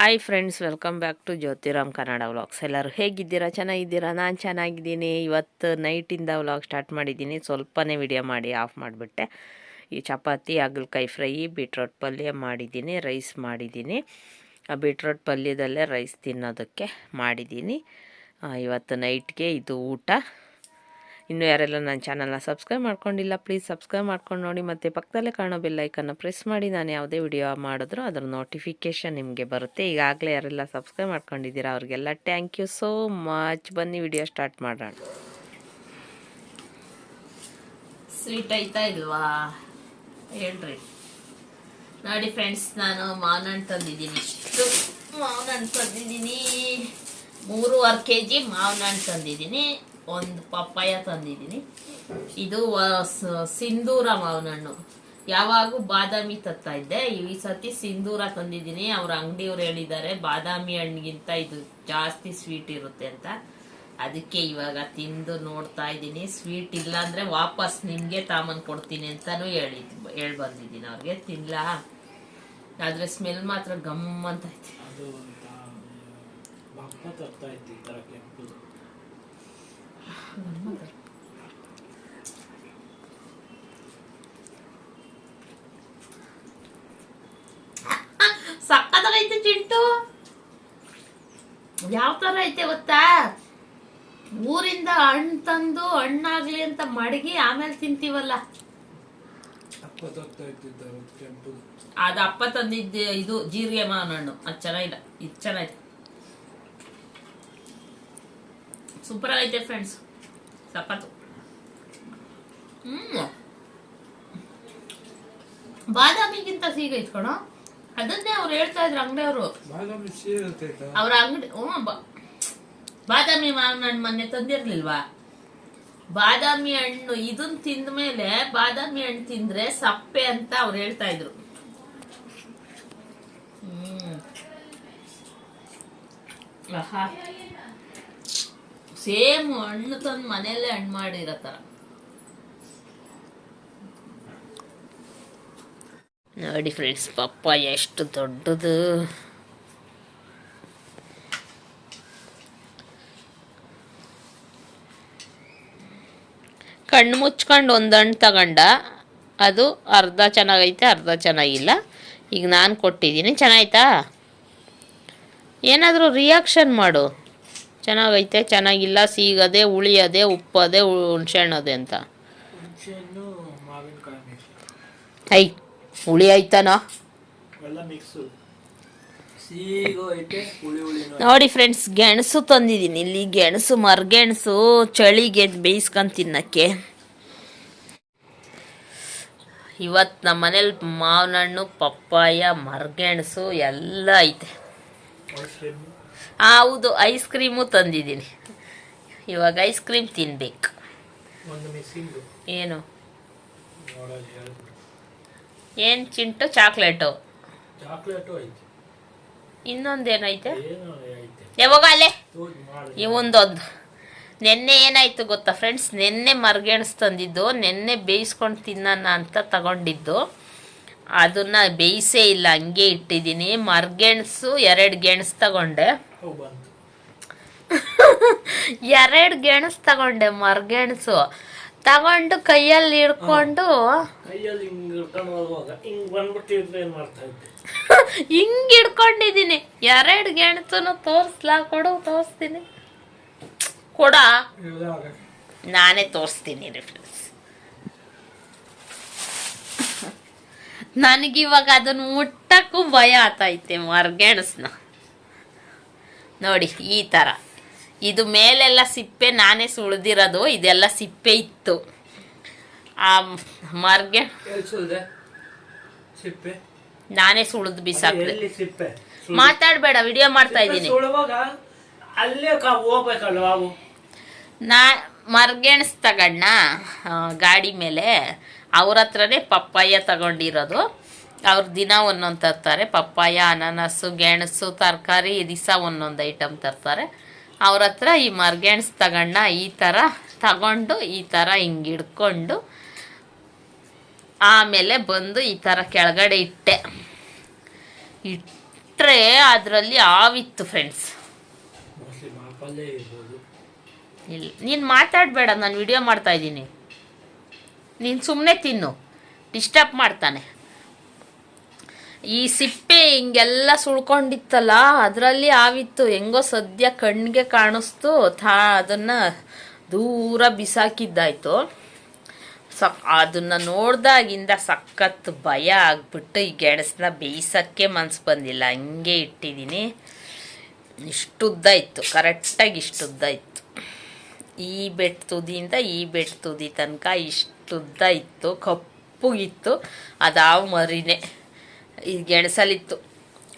Hi friends welcome back to Jyothiram Kannada vlogs ಎಲ್ಲರೂ ಹೇಗಿದ್ದೀರಾ? ಚೆನ್ನಾಗಿದ್ದೀರಾ? ನಾನು ಚೆನ್ನಾಗಿದ್ದೀನಿ. ಇವತ್ತು ನೈಟಿಂದ ವ್ಲಾಗ್ ಸ್ಟಾರ್ಟ್ ಮಾಡಿದ್ದೀನಿ. ಸ್ವಲ್ಪನೇ ವಿಡಿಯೋ ಮಾಡಿ ಆಫ್ ಮಾಡಿಬಿಟ್ಟೆ. ಈ ಚಪಾತಿ, ಹಾಗಲಕಾಯಿ ಫ್ರೈ ಬೀಟ್ರೋಟ್ ಪಲ್ಯ ಮಾಡಿದ್ದೀನಿ ರೈಸ್ ಮಾಡಿದ್ದೀನಿ. ಆ ಬೀಟ್ರೋಟ್ ಪಲ್ಯದಲ್ಲೇ ರೈಸ್ ತಿನ್ನೋದಕ್ಕೆ ಮಾಡಿದ್ದೀನಿ. ಇವತ್ತು ನೈಟ್ಗೆ ಇದು ಊಟ. ಇನ್ನು ಯಾರೆಲ್ಲ ನನ್ನ ಚಾನಲ್ನ ಸಬ್ಸ್ಕ್ರೈಬ್ ಮಾಡ್ಕೊಂಡಿಲ್ಲ ಪ್ಲೀಸ್ ಸಬ್ಸ್ಕ್ರೈಬ್ ಮಾಡ್ಕೊಂಡು ನೋಡಿ. ಮತ್ತು ಪಕ್ಕದಲ್ಲೇ ಕಾಣೋ ಬೆಲ್ಲೈಕನ್ನು ಪ್ರೆಸ್ ಮಾಡಿ. ನಾನು ಯಾವುದೇ ವಿಡಿಯೋ ಮಾಡಿದ್ರು ಅದರ ನೋಟಿಫಿಕೇಷನ್ ನಿಮಗೆ ಬರುತ್ತೆ. ಈಗಾಗಲೇ ಯಾರೆಲ್ಲ ಸಬ್ಸ್ಕ್ರೈಬ್ ಮಾಡ್ಕೊಂಡಿದ್ದೀರಾ, ಅವ್ರಿಗೆಲ್ಲ ಥ್ಯಾಂಕ್ ಯು ಸೋ ಮಚ್ ಬನ್ನಿ ವಿಡಿಯೋ ಸ್ಟಾರ್ಟ್ ಮಾಡೋಣ. ಸ್ವೀಟ್ ಐತಾ ಇಲ್ವಾ? ಹೇಳ್ರಿ. ನೋಡಿ ಫ್ರೆಂಡ್ಸ್ ನಾನು ಮಾವಿನ ಹಣ್ಣು ತಂದಿದ್ದೀನಿ. ಇಷ್ಟು ಮಾವಿನ ಹಣ್ಣು ತಂದಿದ್ದೀನಿ. ಮೂರುವರೆ ಕೆ ಜಿ ಮಾವಿನ ಹಣ್ಣು ತಂದಿದ್ದೀನಿ. ಒಂದು ಪಪ್ಪಾಯ ತಂದಿದ್ದೀನಿ. ಇದು ಸಿಂಧೂರ ಮಾವಿನ ಹಣ್ಣು ಯಾವಾಗೂ ಬಾದಾಮಿ ತತ್ತಾ ಇದ್ದೆ. ಈ ಸತಿ ಸಿಂಧೂರ ತಂದಿದ್ದೀನಿ. ಅವ್ರ ಅಂಗಡಿಯವ್ರು ಹೇಳಿದ್ದಾರೆ, ಬಾದಾಮಿ ಹಣ್ಣಿಗಿಂತ ಇದು ಜಾಸ್ತಿ ಸ್ವೀಟ್ ಇರುತ್ತೆ ಅಂತ. ಅದಕ್ಕೆ ಇವಾಗ ತಿಂದು ನೋಡ್ತಾ ಇದ್ದೀನಿ. ಸ್ವೀಟ್ ಇಲ್ಲ ಅಂದ್ರೆ ವಾಪಸ್ ನಿಮಗೆ ತಾಮನ್ ಕೊಡ್ತೀನಿ ಅಂತಲೂ ಹೇಳಿದ್ ಹೇಳಿ ಬಂದಿದ್ದೀನಿ ಅವ್ರಿಗೆ. ತಿನ್ಲಾ? ಆದರೆ ಸ್ಮೆಲ್ ಮಾತ್ರ ಗಮ್ ಅಂತ ಐತಿ ಸಕ್ಕತ್ತಾಗೈತೆ ಚಿಂಟು. ಯಾವ ತರ ಐತೆ ಗೊತ್ತಾ? ಊರಿಂದ ಹಣ್ಣು ತಂದು ಹಣ್ಣಾಗ್ಲಿ ಅಂತ ಮಡಗಿ ಆಮೇಲೆ ತಿಂತೀವಲ್ಲ. ಅದು ಅಪ್ಪ ತಂದಿದ್ದ ಇದು ಜೀರಿಗೆ ಮಾವಿನ ಹಣ್ಣು ಅದು ಚೆನ್ನಾಗಿಲ್ಲ. ಇದು ಚೆನ್ನಾಗಿದೆ ಸೂಪರ್ ಆಗೈತೆ ಫ್ರೆಂಡ್ಸ್ ಸಖತ್ತು ಹ್ಮ್. ಬಾದಾಮಿಗಿಂತ ಸಿಗೈತ್ ಕಣೋ ಅದನ್ನೇ ಅವ್ರು ಹೇಳ್ತಾ ಇದ್ರು ಅಂಗಡಿಯವರು ಬಾದಾಮಿ ಸಿಹಿ ಇರ್ತೈತ ಅವ್ರ ಅಂಗಡಿ ಹ್ಮ್ ಬಾದಾಮಿ ಮಾವಿನ ಹಣ್ಣು ಮೊನ್ನೆ ತಂದಿರ್ಲಿಲ್ವಾ? ಬಾದಾಮಿ ಹಣ್ಣು ಇದನ್ ತಿಂದ ಮೇಲೆ ಬಾದಾಮಿ ಹಣ್ಣು ತಿಂದ್ರೆ ಸಪ್ಪೆ ಅಂತ ಅವ್ರು ಹೇಳ್ತಾ ಇದ್ರು. ಹ್ಮ್. ಸೇಮ್ ಹಣ್ಣು ತಂದು ಮನೆಯಲ್ಲೇ ಹಣ್ಣು ಮಾಡಿರೋ ಥರ ನೋಡಿ ಫ್ರೆಂಡ್ಸ್ ಪಪ್ಪ ಎಷ್ಟು ದೊಡ್ಡದು. ಕಣ್ಣು ಮುಚ್ಕೊಂಡು ಒಂದು ಹಣ್ಣು ತಗೊಂಡ, ಅದು ಅರ್ಧ ಚೆನ್ನಾಗೈತೆ, ಅರ್ಧ ಚೆನ್ನಾಗಿಲ್ಲ. ಈಗ ನಾನು ಕೊಟ್ಟಿದ್ದೀನಿ, ಚೆನ್ನಾಯ್ತಾ? ಏನಾದರೂ ರಿಯಾಕ್ಷನ್ ಮಾಡು. ಚೆನ್ನಾಗೈತೆ ಚೆನ್ನಾಗಿಲ್ಲ ಸೀಗದೆ ಉಳಿಯದೆ ಉಪ್ಪದೆ ಹುಣ್ಸೆಣ್ಣದೆ ಅಂತ. ಐ ಹುಳಿ ಆಯ್ತಾನೋ? ನೋಡಿ ಫ್ರೆಂಡ್ಸ್ ಗೆಣಸು ತಂದಿದ್ದೀನಿ. ಇಲ್ಲಿ ಗೆಣಸು ಮರ್ಗೆಣಸು ಚಳಿಗೆ ಬೇಯಿಸ್ಕೊಂಡು ತಿನ್ನಕ್ಕೆ. ಇವತ್ತು ನಮ್ಮ ಮನೇಲಿ ಮಾವಿನ ಹಣ್ಣು ಪಪ್ಪಾಯ ಮರ್ಗೆಣಸು ಎಲ್ಲ ಐತೆ. ಹೌದು ಐಸ್ ಕ್ರೀಮು ತಂದಿದ್ದೀನಿ. ಇವಾಗ ಐಸ್ ಕ್ರೀಮ್ ತಿನ್ಬೇಕು. ಏನು? ಏನು ಚಿಂಟು? ಚಾಕ್ಲೇಟು ಇನ್ನೊಂದೇನೈತೆ? ಯಾವಾಗ ಅಲ್ಲೇ? ಇವೊಂದೊಂದು ನೆನ್ನೆ ಏನಾಯ್ತು ಗೊತ್ತಾ ಫ್ರೆಂಡ್ಸ್ ನೆನ್ನೆ ಮರ್ಗೆಣಸ್ ತಂದಿದ್ದು ನೆನ್ನೆ ಬೇಯಿಸ್ಕೊಂಡು ತಿನ್ನೋಣ ಅಂತ ತಗೊಂಡಿದ್ದು. ಅದನ್ನ ಬೇಯಿಸೇ ಇಲ್ಲ ಹಂಗೆ ಇಟ್ಟಿದ್ದೀನಿ. ಮರ್ಗೆಣಸು ಎರಡು ಗೆಣಸು ತಗೊಂಡೆ. ಎರಡು ಗೆಣಸು ತಗೊಂಡೆ ಮರ್ಗೆಣಸು. ತಗೊಂಡು ಕೈಯಲ್ಲಿ ಹಿಡ್ಕೊಂಡು ಹಿಂಗ್ ಹಿಡ್ಕೊಂಡಿದ್ದೀನಿ. ಎರಡು ಗೆಣಸು ತೋರಿಸ್ಲಾ ಕೊಡು ತೋರಿಸ್ತೀನಿ. ಕೊಡ. ನಾನೇ ತೋರಿಸ್ತೀನಿ ರೀ ಫ್ರೆಂಡ್ಸ್ ನನಗಿವಾಗ ಅದನ್ನು ಮುಟ್ಟಕ್ಕೂ ಭಯ ಆತೈತೆ ಮರ್ಗೆಣಸ್ನ ನೋಡಿ ಈ ಥರ ಇದು ಮೇಲೆಲ್ಲ ಸಿಪ್ಪೆ ನಾನೇ ಸುಳ್ದಿರೋದು ಇದೆಲ್ಲ ಸಿಪ್ಪೆ ಇತ್ತು. ಆ ಮರ್ಗೆ ಸಿಪ್ಪೆ? ನಾನೇ ಸುಳಿದು ಬಿಸಾಕ್ದೆ. ಮಾತಾಡ್ಬೇಡ ಸಿಪ್ಪೆ? ಮಾತಾಡಬೇಡ ವಿಡಿಯೋ ಮಾಡ್ತಾ ಇದ್ದೀನಿ. ನಾ ಮರ್ಗೆಣಸ್ ತಗೊಂಡ ಗಾಡಿ ಮೇಲೆ. ಅವ್ರ ಹತ್ರನೇ ಪಪ್ಪಾಯ ತಗೊಂಡಿರೋದು. ಅವ್ರು ದಿನ ಒಂದೊಂದು ತರ್ತಾರೆ. ಪಪ್ಪಾಯ ಅನಾನಸ್ಸು ಗೆಣಸು ತರಕಾರಿ ದಿವಸ ಒಂದೊಂದು ಐಟಮ್ ತರ್ತಾರೆ. ಅವ್ರ ಹತ್ರ ಈ ಮರ್ಗೆಣ್ಸ್ ತಗೊಂಡ ಈ ಥರ ತಗೊಂಡು ಈ ಥರ ಹಿಂಗೆ ಹಿಡ್ಕೊಂಡು ಆಮೇಲೆ ಬಂದು ಈ ಥರ ಕೆಳಗಡೆ ಇಟ್ಟೆ. ಇಟ್ಟರೆ ಅದರಲ್ಲಿ ಆವಿತ್ತು ಫ್ರೆಂಡ್ಸ್ ಇಲ್ಲ ನೀನು ಮಾತಾಡಬೇಡ ನಾನು ವಿಡಿಯೋ ಮಾಡ್ತಾ ಇದ್ದೀನಿ. ನೀನು ಸುಮ್ಮನೆ ತಿನ್ನು. ಡಿಸ್ಟರ್ಬ್ ಮಾಡ್ತಾನೆ. ಈ ಸಿಪ್ಪೆ ಹಿಂಗೆಲ್ಲ ಸುಳ್ಕೊಂಡಿತ್ತಲ್ಲ, ಅದರಲ್ಲಿ ಆವಿತ್ತು. ಹೆಂಗೋ ಸದ್ಯ ಕಣ್ಣಿಗೆ ಕಾಣಿಸ್ತು. ಥಾ, ಅದನ್ನು ದೂರ ಬಿಸಾಕಿದ್ದಾಯ್ತು. ಸಕ್ ಅದನ್ನು ನೋಡ್ದಾಗಿಂದ ಸಖತ್ ಭಯ ಆಗಿಬಿಟ್ಟು ಈ ಗೆಣಸನ್ನ ಬೇಯಿಸೋಕ್ಕೆ ಮನಸ್ಸು ಬಂದಿಲ್ಲ. ಹಂಗೆ ಇಟ್ಟಿದ್ದೀನಿ. ಇಷ್ಟುದ್ದ ಇತ್ತು ಕರೆಕ್ಟಾಗಿ ಇಷ್ಟುದ್ದ ಇತ್ತು ಈ ಬೆಟ್ಟ ತುದಿಯಿಂದ ಈ ಬೆಟ್ಟ ತುದಿ ತನಕ ಇಷ್ಟುದ್ದ ಇತ್ತು ಕಪ್ಪುಗಿತ್ತು, ಅದಾವ ಮರಿನೇ. ಈ ಗೆಣಸಲ್ಲಿತ್ತು.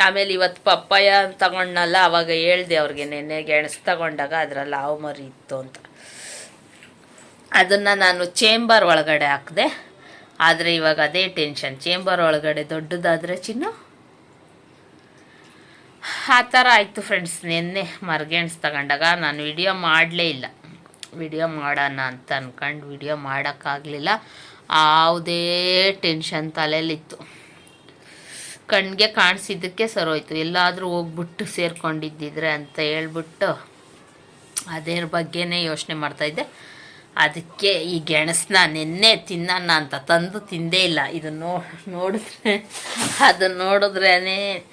ಆಮೇಲೆ ಇವತ್ತು ಪಪ್ಪಾಯ ತಗೊಂಡಲ್ಲ ಅವಾಗ ಹೇಳ್ದೆ ಅವ್ರಿಗೆ, ನೆನ್ನೆ ಗೆಣಸು ತಗೊಂಡಾಗ ಅದರಲ್ಲಿ ಹಾವು ಮರಿ ಇತ್ತು ಅಂತ. ಅದನ್ನು ನಾನು ಚೇಂಬರ್ ಒಳಗಡೆ ಹಾಕಿದೆ. ಆದರೆ ಇವಾಗ ಅದೇ ಟೆನ್ಷನ್. ಚೇಂಬರ್ ಒಳಗಡೆ ದೊಡ್ಡದಾದರೆ ಚಿನ್ನು? ಆ ಥರ ಆಯಿತು ಫ್ರೆಂಡ್ಸ್. ನಿನ್ನೆ ಮರ್ಗೆಣ್ಸ್ ತಗೊಂಡಾಗ ನಾನು ವಿಡಿಯೋ ಮಾಡಲೇ ಇಲ್ಲ. ವಿಡಿಯೋ ಮಾಡೋಣ ಅಂತ ಅಂದ್ಕೊಂಡು ವಿಡಿಯೋ ಮಾಡೋಕ್ಕಾಗಲಿಲ್ಲ. ಯಾವುದೇ ಟೆನ್ಷನ್ ತಲೆಯಲ್ಲಿತ್ತು. ಕಣ್ಣಿಗೆ ಕಾಣಿಸಿದ್ದಕ್ಕೆ ಸರೋಯ್ತು. ಎಲ್ಲಾದರೂ ಹೋಗ್ಬಿಟ್ಟು ಸೇರ್ಕೊಂಡಿದ್ದಿದ್ರೆ ಅಂತ ಹೇಳ್ಬಿಟ್ಟು ಅದ್ರ ಬಗ್ಗೆನೇ ಯೋಚನೆ ಮಾಡ್ತಾಯಿದ್ದೆ ಅದಕ್ಕೆ ಈ ಗೆಣಸನ್ನ ನಿನ್ನೆ ತಿನ್ನೋಣ ಅಂತ ತಂದು ತಿಂದೇ ಇಲ್ಲ. ಇದನ್ನು ನೋ, ನೋಡಿದ್ರೆ ಅದನ್ನು ನೋಡಿದ್ರೇ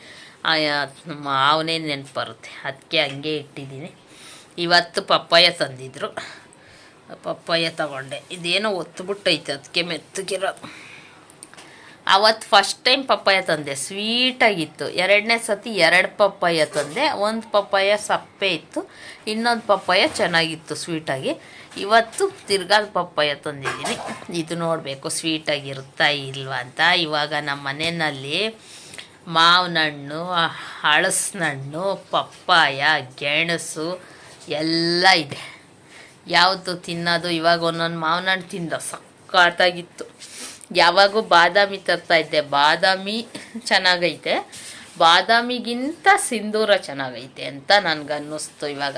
ಮಾವನೇ ನೆನಪು ಬರುತ್ತೆ ಅದಕ್ಕೆ ಹಂಗೆ ಇಟ್ಟಿದ್ದೀನಿ. ಇವತ್ತು ಪಪ್ಪಾಯ ತಂದಿದ್ರು. ಪಪ್ಪಾಯ ತಗೊಂಡೆ. ಇದೇನೋ ಒತ್ತುಬಿಟ್ಟೈತೆ ಅದಕ್ಕೆ ಮೆತ್ತಗಿರೋದು ಅವತ್ತು ಫಸ್ಟ್ ಟೈಮ್ ಪಪ್ಪಾಯ ತಂದೆ. ಸ್ವೀಟಾಗಿತ್ತು ಎರಡನೇ ಸತಿ ಎರಡು ಪಪ್ಪಾಯ ತಂದೆ. ಒಂದು ಪಪ್ಪಾಯ ಸಪ್ಪೆ ಇತ್ತು. ಇನ್ನೊಂದು ಪಪ್ಪಾಯ ಚೆನ್ನಾಗಿತ್ತು ಸ್ವೀಟಾಗಿ ಇವತ್ತು ತಿರ್ಗಾಲ್ ಪಪ್ಪಾಯ ತಂದಿದ್ದೀನಿ. ಇದು ನೋಡಬೇಕು ಸ್ವೀಟಾಗಿರುತ್ತಾ ಇಲ್ವಾ ಅಂತ. ಇವಾಗ ನಮ್ಮ ಮನೆಯಲ್ಲಿ ಮಾವಿನ ಹಣ್ಣು ಹಳಸಿನ ಪಪ್ಪಾಯ, ಗೆಣಸು ಎಲ್ಲ ಇದೆ. ಯಾವುದು ತಿನ್ನೋದು, ಇವಾಗ ಒಂದೊಂದು ಮಾವಿನ ಹಣ್ಣು ತಿಂದ ಸಕ್ಕತ್ತಾಗಿತ್ತು ಯಾವಾಗೂ ಬಾದಾಮಿ ತರ್ತಾ ಇದ್ದೆ. ಬಾದಾಮಿ ಚೆನ್ನಾಗೈತೆ. ಬಾದಾಮಿಗಿಂತ ಸಿಂಧೂರ ಚೆನ್ನಾಗೈತೆ ಅಂತ ನನಗೆ ಅನ್ನಿಸ್ತು ಇವಾಗ.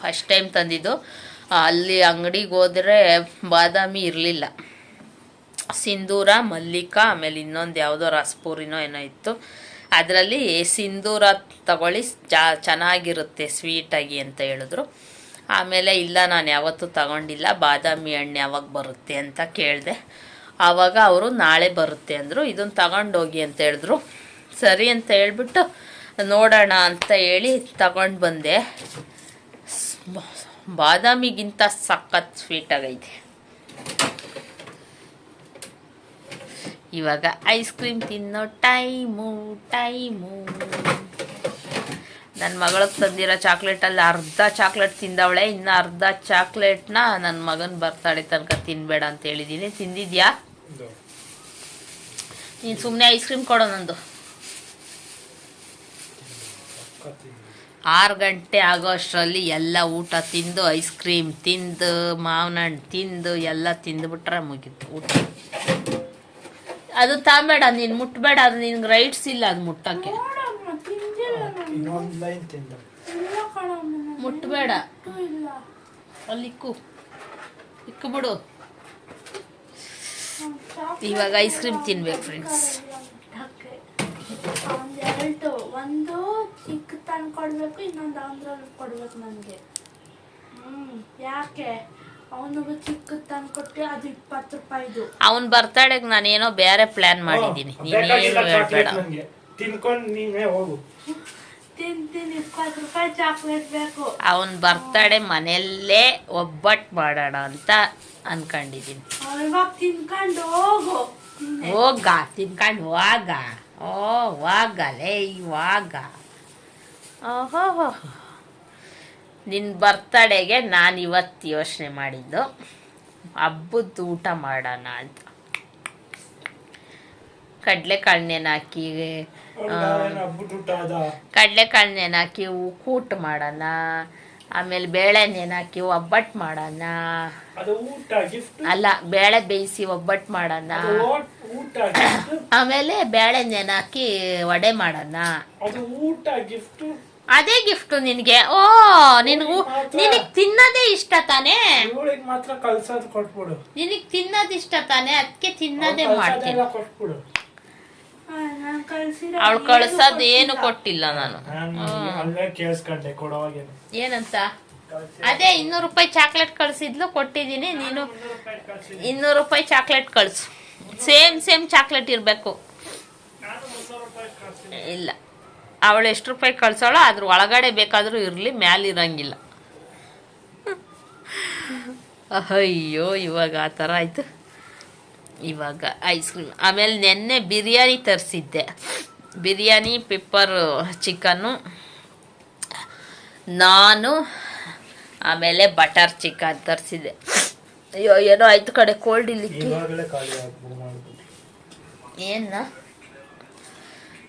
ಫಸ್ಟ್ ಟೈಮ್ ತಂದಿದ್ದು. ಅಲ್ಲಿ ಅಂಗಡಿಗೆ ಹೋದರೆ ಬಾದಾಮಿ ಇರಲಿಲ್ಲ. ಸಿಂಧೂರ, ಮಲ್ಲಿಕ, ಆಮೇಲೆ ಇನ್ನೊಂದು ಯಾವುದೋ ರಸ್ಪೂರಿನೋ ಏನೋ ಇತ್ತು. ಅದರಲ್ಲಿ ಸಿಂಧೂರ ತಗೊಳ್ಳಿ ಜಾ ಚೆನ್ನಾಗಿರುತ್ತೆ, ಸ್ವೀಟಾಗಿ ಅಂತ ಹೇಳಿದ್ರು. ಆಮೇಲೆ ಇಲ್ಲ, ನಾನು ಯಾವತ್ತೂ ತಗೊಂಡಿಲ್ಲ, ಬಾದಾಮಿ ಹಣ್ಣು ಯಾವಾಗ ಬರುತ್ತೆ ಅಂತ ಕೇಳಿದೆ. ಆವಾಗ ಅವರು ನಾಳೆ ಬರುತ್ತೆ ಅಂದರು ಇದನ್ನು ತಗೊಂಡೋಗಿ ಅಂತ ಹೇಳಿದ್ರು. ಸರಿ ಅಂತ ಹೇಳ್ಬಿಟ್ಟು, ನೋಡೋಣ ಅಂತ ಹೇಳಿ ತಗೊಂಡು ಬಂದೆ. ಬಾದಾಮಿಗಿಂತ ಸಖತ್ ಸ್ವೀಟಾಗೈತೆ ಇವಾಗ ಐಸ್ ಕ್ರೀಮ್ ತಿನ್ನೋ ಟೈಮು ಟೈಮು ನನ್ನ ಮಗಳಿಗೆ ತಂದಿರೋ ಚಾಕ್ಲೇಟಲ್ಲಿ ಅರ್ಧ ಚಾಕ್ಲೇಟ್ ತಿಂದವಳೆ ಇನ್ನು ಅರ್ಧ ಚಾಕ್ಲೇಟ್ನ ನನ್ನ ಮಗನ ಬರ್ತಾಳೆ ತನಕ ತಿನ್ಬೇಡ ಅಂತ ಹೇಳಿದ್ದೀನಿ ತಿಂದಿದ್ಯಾ? ನೀನು ಸುಮ್ಮನೆ ಐಸ್ ಕ್ರೀಮ್ ಕೊಡೋ ನಂದು. ಆರು ಗಂಟೆ ಆಗೋ ಅಷ್ಟರಲ್ಲಿ ಎಲ್ಲ ಊಟ ತಿಂದು ಐಸ್ ಕ್ರೀಮ್ ತಿಂದು ಮಾವಿನ ಹಣ್ಣು ತಿಂದು ಎಲ್ಲ ತಿಂದುಬಿಟ್ರೆ ಮುಗೀತು ಊಟ. ಅದು ತಾಬೇಡ ನೀನು ಮುಟ್ಬೇಡ ಅದು ನಿನ್ಗೆ ರೈಟ್ಸ್ ಇಲ್ಲ ಅದು ಮುಟ್ಟಕ್ಕೆ. ಮುಟ್ಬೇಡ. ಅಲ್ಲಿ ಇಕ್ಕು. ಇಕ್ಕು ಬಿಡು. ಇವಾಗ ಐಸ್ ಕ್ರೀಮ್ ತಿನ್ಬೇಕು ಫ್ರೆಂಡ್ಸ್ ಒಂದು ಚಿಕ್ಕ ತಂದು ಕೊಡ್ಬೇಕು ಇನ್ನೊಂದು ಅವನ್ದ್ರಲ್ಲಿ ಕೊಡ್ಬೇಕು ನನಗೆ. ಹ್ಮ್ ಯಾಕೆ? ಅವನಿಗೆ ಚಿಕ್ಕ ತಂದು ಕೊಟ್ಟು ಅದು ಇಪ್ಪತ್ತು ರೂಪಾಯಿದು ಅವನ ಬರ್ತಡೆಗೆ ನಾನೇನೋ ಬೇರೆ ಪ್ಲಾನ್ ಮಾಡಿದ್ದೀನಿ ಅವನ್ ನೀನೇನು ಚಾಕ್ಲೇಟ್ ತಿನ್ಕೊಂಡು ನೀನೇ ಹೋಗು. ತಿಂತೀನಿ ಇಪ್ಪತ್ತು ರೂಪಾಯಿ ಚಾಕ್ಲೇಟ್ ಬೇಕು. ಅವನ ಬರ್ತಡೆ ಮನೆಯಲ್ಲೇ ಒಬ್ಬಟ್ಟು ಮಾಡೋಣ ಅಂತ ಅನ್ಕೊಂಡಿದ್ದೀನಿ ಇವಾಗ ತಿನ್ಕೊಂಡು ಹೋಗು. ಹೋಗ ತಿನ್ಕೊಂಡು ಹೋಗ. ಓ ಹೋಗಲೇ ಇವಾಗ ಓಹೋ ನಿನ್ನ ಬರ್ತಡೆಗೆ ನಾನು ಇವತ್ತು ಯೋಚನೆ ಮಾಡಿದ್ದು ಹಬ್ಬದ ಊಟ ಮಾಡೋಣ ಅಂತ. ಕಡಲೆಕಾಳು ನೆನಾಕಿ ಊಟ ಕಡಲೆಕಾಳು ನೆನಾಕಿ ಕೂಟ್ ಮಾಡೋಣ ಆಮೇಲೆ ಬೇಳೆ ನೆನಾಕಿ ಒಬ್ಬಟ್ಟು ಮಾಡೋಣ. ಊಟ ಅಲ್ಲ ಬೇಳೆ ಬೇಯಿಸಿ ಒಬ್ಬಟ್ಟು ಮಾಡೋಣ. ಊಟ ಆಮೇಲೆ ಬೇಳೆ ನೆನಾಕಿ ವಡೆ ಮಾಡೋಣ. ಅದು ಗಿಫ್ಟ್ ನಿನಗೆ. ಓ ನಿನಗೂ ನಿನಗೆ ತಿನ್ನೋದೇ ಇಷ್ಟ ತಾನೇ? ಇವಳಿಗೆ ಮಾತ್ರ ಕಲ್ಸೋದು ಕೊಟ್ಬಿಡು. ನಿನಗೆ ತಿನ್ನೋದು ಇಷ್ಟ ತಾನೇ? ಅದಕ್ಕೆ ತಿನ್ನೋದೇ ಮಾಡ್ತೀನಿ. ಕೊಟ್ಬಿಡು. ನಾನು ಅವಳು ಕಳ್ಸೋದು ಏನು ಕೊಟ್ಟಿಲ್ಲ ನಾನು. ನಾನು ಕೇಳಿಸ್ಕೊಂಡೆ ಏನಂತ? ಅದೇ ಇನ್ನೂರು ರೂಪಾಯಿ ಚಾಕ್ಲೇಟ್ ಕಳ್ಸಿದ್ಲು ಕೊಟ್ಟಿದ್ದೀನಿ. ನೀನು ಇನ್ನೂರು ರೂಪಾಯಿ ಚಾಕ್ಲೇಟ್ ಕಳ್ಸು. ಸೇಮ್ ಸೇಮ್ ಚಾಕ್ಲೇಟ್ ಇರಬೇಕು. ಇಲ್ಲ. ಅವಳು ಎಷ್ಟು ರೂಪಾಯಿ ಕಳ್ಸೋಳೋ ಅದ್ರ ಒಳಗಡೆ ಬೇಕಾದರೂ ಇರಲಿ ಮ್ಯಾಲೆ ಇರಂಗಿಲ್ಲ. ಅಯ್ಯೋ ಇವಾಗ ಆ ಥರ ಆಯಿತು. ಇವಾಗ ಐಸ್ ಕ್ರೀಮ್ ಆಮೇಲೆ ನೆನ್ನೆ ಬಿರಿಯಾನಿ ತರಿಸಿದ್ದೆ. ಬಿರಿಯಾನಿ ಪೆಪ್ಪರ್ ಚಿಕನ್ನು ನಾನು ಆಮೇಲೆ ಬಟರ್ ಚಿಕನ್ ತರಿಸಿದ್ದೆ. ಅಯ್ಯೋ ಏನೋ ಆಯ್ತು ಕಡೆ ಕೋಲ್ಡ್ ಇಲ್ಲಿ ಇವಾಗಲೇ ಖಾಲಿ ಆಗ್ಬೋದು ಮಾಡ್ಬೋದು ಏನ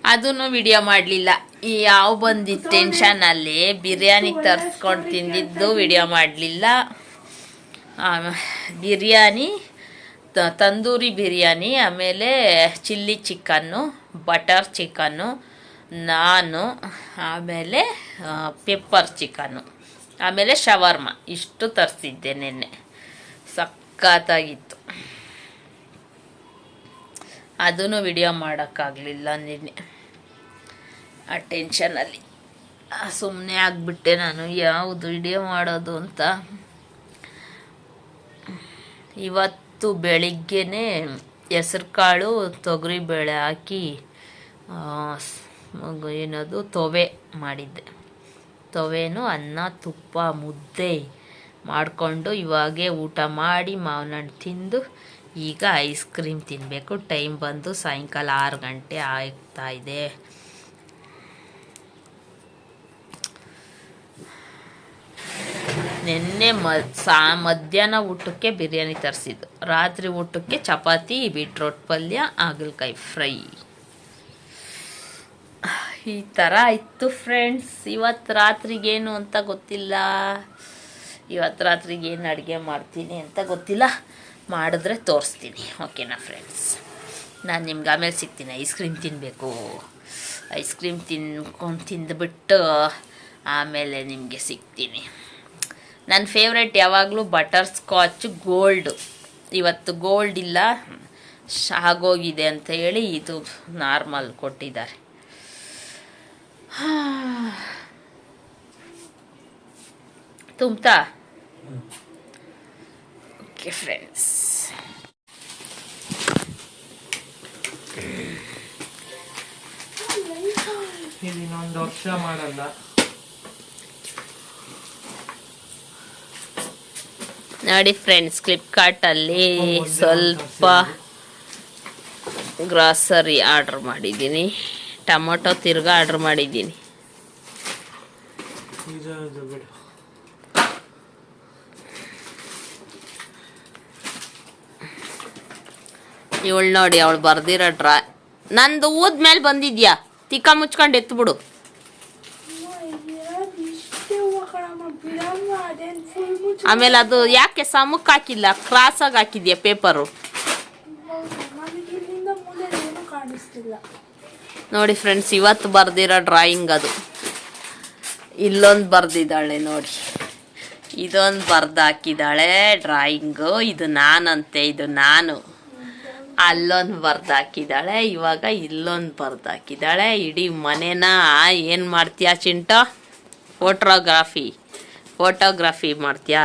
ಅದನ್ನು ವಿಡಿಯೋ ಮಾಡಲಿಲ್ಲ. ಯಾವ ಬಂದಿದ್ದ ಟೆನ್ಷನಲ್ಲಿ ಬಿರಿಯಾನಿ ತರಿಸ್ಕೊಂಡು ತಿಂದಿದ್ದು ವಿಡಿಯೋ ಮಾಡಲಿಲ್ಲ. ಬಿರಿಯಾನಿ ತಂದೂರಿ ಬಿರಿಯಾನಿ, ಆಮೇಲೆ ಚಿಲ್ಲಿ ಚಿಕನ್ನು, ಬಟರ್ ಚಿಕನ್ನು, ನಾನು, ಆಮೇಲೆ ಪೆಪ್ಪರ್ ಚಿಕನ್ನು, ಆಮೇಲೆ ಶವರ್ಮ. ಇಷ್ಟು ತರಿಸಿದ್ದೆ ನಿನ್ನೆ. ಸಖತ್ತಾಗಿತ್ತು. ಅದನ್ನು ವಿಡಿಯೋ ಮಾಡೋಕ್ಕಾಗಲಿಲ್ಲ ನಿನ್ನೆ. ಆ ಟೆನ್ಷನಲ್ಲಿ ಸುಮ್ಮನೆ ಆಗಿಬಿಟ್ಟೆ ನಾನು. ಯಾವುದು ವಿಡಿಯೋ ಮಾಡೋದು ಅಂತ. ಇವತ್ತು ಬೆಳಿಗ್ಗೆನೇ ಹೆಸ್ರು ಕಾಳು, ತೊಗರಿ ಬೇಳೆ ಹಾಕಿ ಏನದು, ತೊವೆ ಮಾಡಿದ್ದೆ. ತೊವೆನೂ ಅನ್ನ, ತುಪ್ಪ, ಮುದ್ದೆ ಮಾಡಿಕೊಂಡು ಇವಾಗೆ ಊಟ ಮಾಡಿ ಮಾವಿನ ಹಣ್ಣು ತಿಂದು ಈಗ ಐಸ್ ಕ್ರೀಮ್ ತಿನ್ನಬೇಕು ಟೈಮ್ ಬಂದು ಸಾಯಂಕಾಲ ಆರು ಗಂಟೆ ಆಗ್ತಾ ನಿನ್ನೆ ಮ, ಸಾ, ಮಧ್ಯಾಹ್ನ ಊಟಕ್ಕೆ ಬಿರಿಯಾನಿ ತರಿಸಿದ್ದು. ರಾತ್ರಿ ಊಟಕ್ಕೆ ಚಪಾತಿ, ಬೀಟ್ರೋಟ್ ಪಲ್ಯ, ಹಾಗಲಕಾಯಿ ಫ್ರೈ. ಈ ಥರ ಇತ್ತು ಫ್ರೆಂಡ್ಸ್. ಇವತ್ತು ರಾತ್ರಿಗೇನು ಅಂತ ಗೊತ್ತಿಲ್ಲ. ಇವತ್ತು ರಾತ್ರಿಗೆ ಏನು ಅಡುಗೆ ಮಾಡ್ತೀನಿ ಅಂತ ಗೊತ್ತಿಲ್ಲ. ಮಾಡಿದ್ರೆ ತೋರಿಸ್ತೀನಿ. ಓಕೆನಾ ಫ್ರೆಂಡ್ಸ್? ನಾನು ನಿಮ್ಗೆ ಆಮೇಲೆ ಸಿಗ್ತೀನಿ. ಐಸ್ ಕ್ರೀಮ್ ತಿನ್ನಬೇಕು ಐಸ್ ಕ್ರೀಮ್ ತಿನ್ಕೊಂಡು ತಿಂದುಬಿಟ್ಟು ಆಮೇಲೆ ನಿಮಗೆ ಸಿಗ್ತೀನಿ. ನನ್ನ ಫೇವ್ರೆಟ್ ಯಾವಾಗಲೂ ಬಟರ್ ಸ್ಕಾಚ್ ಗೋಲ್ಡ್ ಇವತ್ತು ಗೋಲ್ಡ್ ಇಲ್ಲ, ಆಗೋಗಿದೆ ಅಂತ ಹೇಳಿ ಇದು ನಾರ್ಮಲ್ ಕೊಟ್ಟಿದ್ದಾರೆ. ತುಂಬ್ತಾ? ಓಕೆ ಫ್ರೆಂಡ್ಸ್ ಇನ್ನೊಂದು ವರ್ಷ ಮಾಡಲ್ಲ. ನೋಡಿ ಫ್ರೆಂಡ್ಸ್ ಫ್ಲಿಪ್ಕಾರ್ಟಲ್ಲಿ ಸ್ವಲ್ಪ ಗ್ರಾಸರಿ ಆರ್ಡ್ರ್ ಮಾಡಿದ್ದೀನಿ. ಟೊಮೊಟೊ ತಿರ್ಗಾ ಆರ್ಡ್ರ್ ಮಾಡಿದ್ದೀನಿ. ಇವಳು ನೋಡಿ ಅವಳು ಬರ್ದಿರೋ ಡ್ರಾ ನಂದು ಊದ್ಮೇಲೆ ಬಂದಿದ್ಯಾ? ತಿಕ್ಕ ಮುಚ್ಕೊಂಡು ಎತ್ಬಿಡು. ಆಮೇಲೆ ಅದು ಯಾಕೆ ಸಮಕ್ಕೆ ಹಾಕಿಲ್ಲ? ಕ್ರಾಸಾಗಿ ಹಾಕಿದ್ಯಾ ಪೇಪರು ನೋಡಿ ಫ್ರೆಂಡ್ಸ್ ಇವತ್ತು ಬರ್ದಿರೋ ಡ್ರಾಯಿಂಗ್ ಅದು. ಇಲ್ಲೊಂದು ಬರ್ದಿದ್ದಾಳೆ ನೋಡಿ. ಇದೊಂದು ಬರ್ದು ಹಾಕಿದ್ದಾಳೆ ಡ್ರಾಯಿಂಗು ಇದು ನಾನಂತೆ ಇದು ನಾನು. ಅಲ್ಲೊಂದು ಬರ್ದು ಹಾಕಿದ್ದಾಳೆ ಇವಾಗ ಇಲ್ಲೊಂದು ಬರ್ದು ಹಾಕಿದ್ದಾಳೆ. ಇಡೀ ಮನೇನ ಏನು ಮಾಡ್ತೀಯಾ ಚಿಂಟೋ? ಫೋಟೋಗ್ರಾಫಿ ಫೋಟೋಗ್ರಾಫಿ ಮಾಡ್ತೀಯಾ?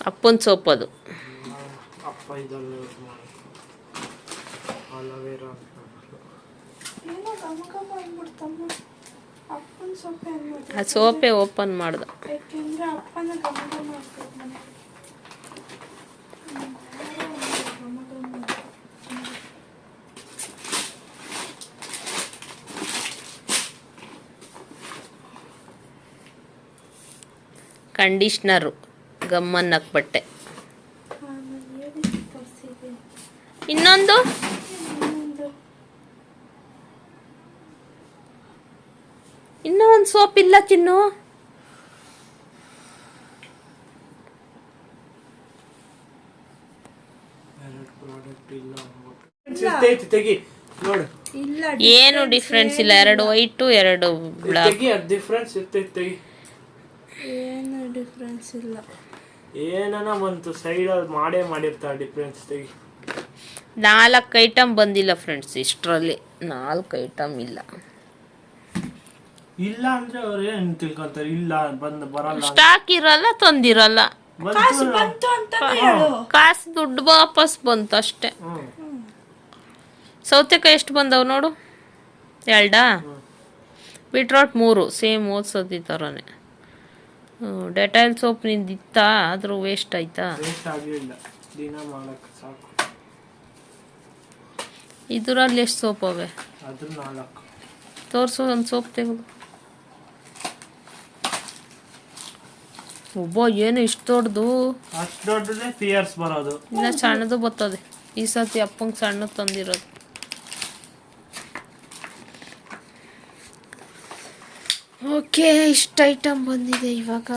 ಅಪ್ಪನ ಸೋಪ್ ಅದು. ಆ ಸೋಪೆ ಓಪನ್ ಮಾಡ್ದೆ ಯಾಕೆಂದ್ರೆ ಅಪ್ಪನ ಗಮ ಗಮ ಆಗ್ತದೆ ಮನೆ ಗಮ ಗಮ ಕಂಡೀಷ್ನರು. ಗಮ್ಮನ್ನಕ್ಕೆ ಬಟ್ಟೆ ಇನ್ನೊಂದು? ಇನ್ನೂ ಒಂದು ಸೋಪ್ ಇಲ್ಲ ಚಿನ್ನು? ಏನು ಡಿಫ್ರೆನ್ಸ್ ಇಲ್ಲ. ಎರಡು ವೈಟು ಎರಡು ಬ್ಲಾಕ್ ಡಿಫ್ರೆನ್ಸ್ ಇರ್ತೈತೆ ಏನು ಡಿಫ್ರೆನ್ಸ್ ಇಲ್ಲ. ಏನನ ಬಂತು? ಸೈಡಲ್ಲಿ ಮಾಡೇ ಮಾಡಿರ್ತಾರೆ ಡಿಫ್ರೆನ್ಸ್ ತೆಗಿ. ನಾಲ್ಕು ಐಟಮ್ ಬಂದಿಲ್ಲ ಫ್ರೆಂಡ್ಸ್ ಇಷ್ಟರಲ್ಲಿ ನಾಲ್ಕು ಐಟಮ್ ಇಲ್ಲ. ಇಲ್ಲ ಅಂದ್ರೆ ಅವ್ರು ಏನ್ ತಿಳ್ಕೊಂತಾರೆ? ಇಲ್ಲ ಬಂದ ಬರಲ್ಲ. ಸ್ಟಾಕ್ ಇರಲ್ಲ ತಂದಿರಲ್ಲ. ಕಾಸು ಬಂತು ಅಂತ ಹೇಳು. ಕಾಸು ದುಡ್ಡು ವಾಪಸ್ ಬಂತು ಅಷ್ಟೇ. ಹ್ಮ್. ಸೌತೆಕಾಯಿ ಎಷ್ಟು ಬಂದವು ನೋಡು? ಎರಡಾ? ಬೀಟ್ರೋಟ್ ಮೂರು ಸೇಮ್ ಓದ್ಸೋದಿ ತರನೇ. ಥರನೇ ಡೆಟಾಯಿಲ್ ಸೋಪ್ ನಿಂದಿತ್ತ ಆದರೂ ವೇಸ್ಟ್ ಆಯ್ತಾ? ವೇಸ್ಟ್ ಆಗ್ಲಿಲ್ಲ. ದಿನ ಮಾಡಕ್ ಸಾಕು. ಇದರಲ್ಲಿ ಎಷ್ಟು ಸೋಪ್ ಅವೆ? ಅದ್ರ ನಾಲ್ಕು. ತೋರಿಸು ಒಂದು ಸೋಪ್ ತೆಗೆದು. ಒಬ್ಬ ಏನು ಇಷ್ಟು ದೊಡ್ಡದು? ಅಷ್ಟು ದೊಡ್ಡದೇ ಪಿಯರ್ಸ್ ಬರೋದು. ಇನ್ನು ಸಣ್ಣದು ಬರ್ತದೆ. ಈ ಸತಿ ಅಪ್ಪಂಗೆ ಸಣ್ಣದು ತಂದಿರೋದು. ಓಕೆ ಇಷ್ಟು ಐಟಮ್ ಬಂದಿದೆ ಇವಾಗ.